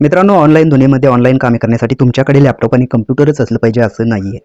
मित्रांनो ऑनलाईन दुनियेमध्ये ऑनलाईन कामे करण्यासाठी तुमच्याकडे लॅपटॉप आणि कम्प्युटरच असलं पाहिजे असं नाही आहे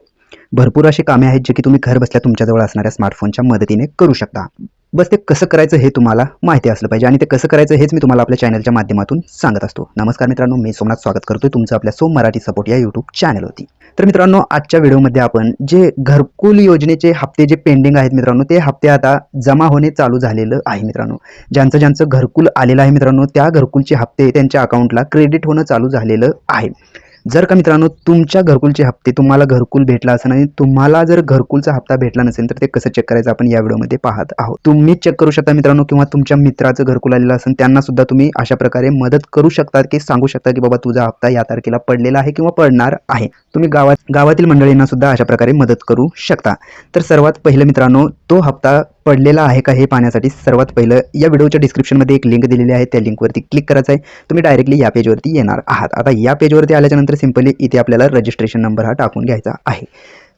भरपूर अशी कामे आहेत जे की तुम्ही घर बसल्या तुमच्याजवळ असणाऱ्या स्मार्टफोनच्या मदतीने करू शकता. बस ते कसं करायचं हे तुम्हाला माहिती असलं पाहिजे आणि ते कसं करायचं हेच मी तुम्हाला आपल्या चॅनलच्या माध्यमातून सांगत असतो. नमस्कार मित्रांनो मी सोमनाथ स्वागत करतोय तुमचं आपल्या सोम मराठी सपोर्ट या यूट्यूब चॅनलवरती तर मित्रांनो आजच्या व्हिडिओमध्ये आपण जे घरकुल योजनेचे हप्ते जे पेंडिंग आहेत मित्रांनो ते हप्ते आता जमा होणे चालू झालेलं आहे मित्रांनो. ज्यांचं ज्यांचं घरकुल आलेलं आहे मित्रांनो त्या घरकुलचे हप्ते त्यांच्या अकाउंटला क्रेडिट होणं चालू झालेलं आहे. जर का मित्रांनो तुमच्या घरकुलचे हप्ते तुम्हाला घरकुल भेटला असं नाही तुम्हाला जर घरकुलचा हप्ता भेटला नसेल तर ते कसं चेक करायचं आपण या व्हिडिओमध्ये पाहत आहोत. तुम्ही चेक करू शकता मित्रांनो किंवा तुमच्या मित्राचं घरकुल आलेलं असेल त्यांना सुद्धा तुम्ही अशा प्रकारे मदत करू शकता की सांगू शकता की बाबा तुझा हप्ता या तारखेला पडलेला आहे किंवा पडणार आहे. तुम्ही गावात गावातील मंडळींना सुद्धा अशा प्रकारे मदत करू शकता. तर सर्वात पहिलं मित्रांनो तो हप्ता पडलेला आहे का हे पाहण्यासाठी सर्वात पहिलं या व्हिडिओच्या डिस्क्रिप्शनमध्ये एक लिंक दिलेली आहे. त्या लिंकवरती क्लिक करायचं आहे. तुम्ही डायरेक्टली या पेजवरती येणार आहात. आता या पेजवरती आल्याच्यानंतर सिम्पली इथे आपल्याला रजिस्ट्रेशन नंबर हा टाकून घ्यायचा आहे.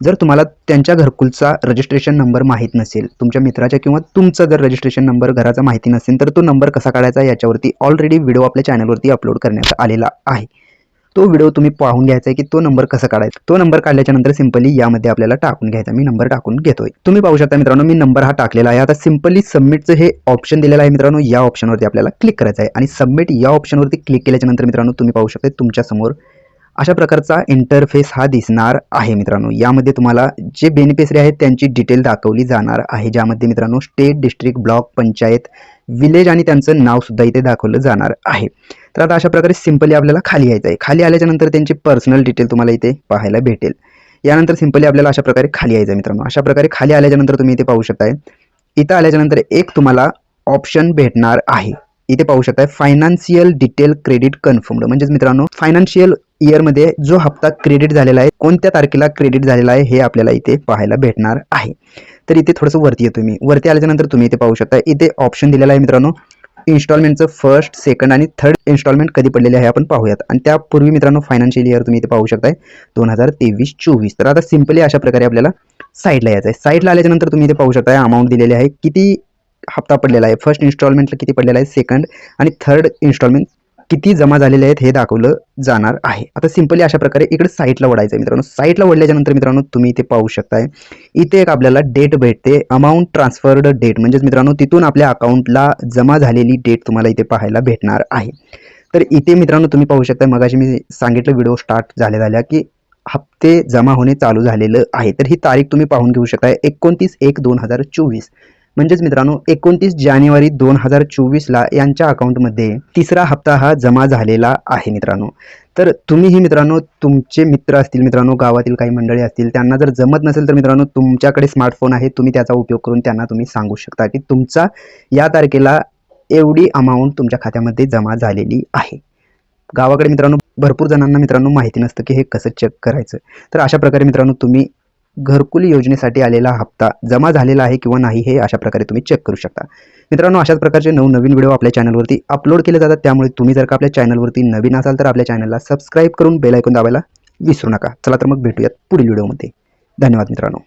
जर तुम्हाला त्यांच्या घरकुलचा रजिस्ट्रेशन नंबर माहीत नसेल तुमच्या मित्राच्या किंवा तुमचा जर रजिस्ट्रेशन नंबर घराचा माहिती नसेल तर तो नंबर कसा काढायचा याच्यावरती ऑलरेडी व्हिडिओ आपल्या चॅनलवरती अपलोड करण्यात आलेला आहे. तो व्हिडिओ तुम्ही पाहून घ्यायचा आहे की तो नंबर कसा काढायचा? तो नंबर काढल्याच्या नंतर सिम्पली यामध्ये आपल्याला टाकून घ्यायचा. मी नंबर टाकून घेतोय. तुम्ही पाहू शकता मित्रांनो मी नंबर हा टाकलेला आहे. आता सिम्पली सबमिटचं हे ऑप्शन दिलेलं आहे मित्रांनो. या ऑप्शनवरती आपल्याला क्लिक करायचं आहे. आणि सबमिट या ऑप्शनवरती क्लिक केल्याच्यानंतर मित्रांनो तुम्ही पाहू शकता तुमच्यासमोर अशा प्रकारचा इंटरफेस हा दिसणार आहे मित्रांनो. यामध्ये तुम्हाला जे बेनिफिशरी आहेत त्यांची डिटेल दाखवली जाणार आहे. ज्यामध्ये मित्रांनो state district block panchayat village आणि त्यांचं नावसुद्धा इथे दाखवलं जाणार आहे. तर आता अशा प्रकारे सिम्पली आपल्याला खाली यायचं आहे खाली आल्याच्यानंतर त्यांची पर्सनल डिटेल तुम्हाला इथे पाहायला भेटेल. यानंतर सिम्पली आपल्याला अशा प्रकारे खाली यायचं आहे मित्रांनो. अशा प्रकारे खाली आल्याच्यानंतर तुम्ही इथे पाहू शकताय. इथं आल्याच्यानंतर एक तुम्हाला ऑप्शन भेटणार आहे. इथे पाहू शकताय फायनान्शियल डिटेल क्रेडिट कन्फर्म्ड म्हणजेच मित्रांनो फायनान्शियल इयरमध्ये जो हप्ता क्रेडिट झालेला आहे कोणत्या तारखेला क्रेडिट झालेला आहे हे आपल्याला इथे पाहायला भेटणार आहे. तर इथे थोडंसं वरती येतो मी. वरती आल्याच्यानंतर तुम्ही इथे पाहू शकता इथे ऑप्शन दिलेला आहे मित्रांनो इन्स्टॉलमेंटचं फर्स्ट सेकंड आणि थर्ड इन्स्टॉलमेंट कधी पडलेले आहे आपण पाहूयात. आणि त्यापूर्वी मित्रांनो फायनान्शियल इयर तुम्ही इथे पाहू शकताय दोन हजार तेवीस चोवीस. तर आता सिम्पली अशा प्रकारे आपल्याला साईडला यायचं आहे साईडला आल्याच्यानंतर तुम्ही इथे पाहू शकताय अमाऊंट दिलेली आहे किती हप्ता पडलेला आहे. फर्स्ट इन्स्टॉलमेंटला किती पडलेला आहे? सेकंड आणि थर्ड इन्स्टॉलमेंट किती जमा झालेले आहेत हे दाखवलं जाणार आहे. आता सिम्पली अशा प्रकारे इकडे साईटला वडायचं आहे मित्रांनो. साईटला वडल्याच्यानंतर मित्रांनो तुम्ही इथे पाहू शकताय. इथे एक आपल्याला डेट भेटते. अमाऊंट ट्रान्सफर्ड डेट म्हणजेच मित्रांनो तिथून आपल्या अकाउंटला जमा झालेली डेट तुम्हाला इथे पाहायला भेटणार आहे. तर इथे मित्रांनो तुम्ही पाहू शकता मगाशी मी सांगितलं व्हिडिओ स्टार्ट झाले झाल्या की हप्ते जमा होणे चालू झालेलं आहे. तर ही तारीख तुम्ही पाहून घेऊ शकताय एकोणतीस एक दोन हजार चोवीस. म्हणजेच मित्रांनो एकोणतीस जानेवारी दोन हजार चोवीसला यांच्या अकाउंटमध्ये तिसरा हप्ता हा जमा झालेला आहे मित्रांनो. तर तुम्हीही मित्रांनो तुमचे मित्र असतील मित्रांनो गावातील काही मंडळी असतील त्यांना जर जमत नसेल तर मित्रांनो तुमच्याकडे स्मार्टफोन आहे तुम्ही त्याचा उपयोग करून त्यांना तुम्ही सांगू शकता की तुमचा या तारखेला एवढी अमाऊंट तुमच्या खात्यामध्ये जमा झालेली आहे. गावाकडे मित्रांनो भरपूर जणांना मित्रांनो माहिती नसतं की हे कसं चेक करायचं. तर अशा प्रकारे मित्रांनो तुम्ही घरकुल योजनेसाठी आलेला हप्ता जमा झालेला आहे किंवा नाही हे अशा प्रकारे तुम्ही चेक करू शकता. मित्रांनो अशाच प्रकारचे नवनवीन व्हिडिओ आपल्या चॅनलवरती अपलोड केले जातात. त्यामुळे तुम्ही जर का आपल्या चॅनलवरती नवीन असाल तर आपल्या चॅनलला सबस्क्राईब करून बेलायकून ऐकून दाबायला विसरू नका. चला तर मग भेटूयात पुढील व्हिडिओमध्ये धन्यवाद मित्रांनो.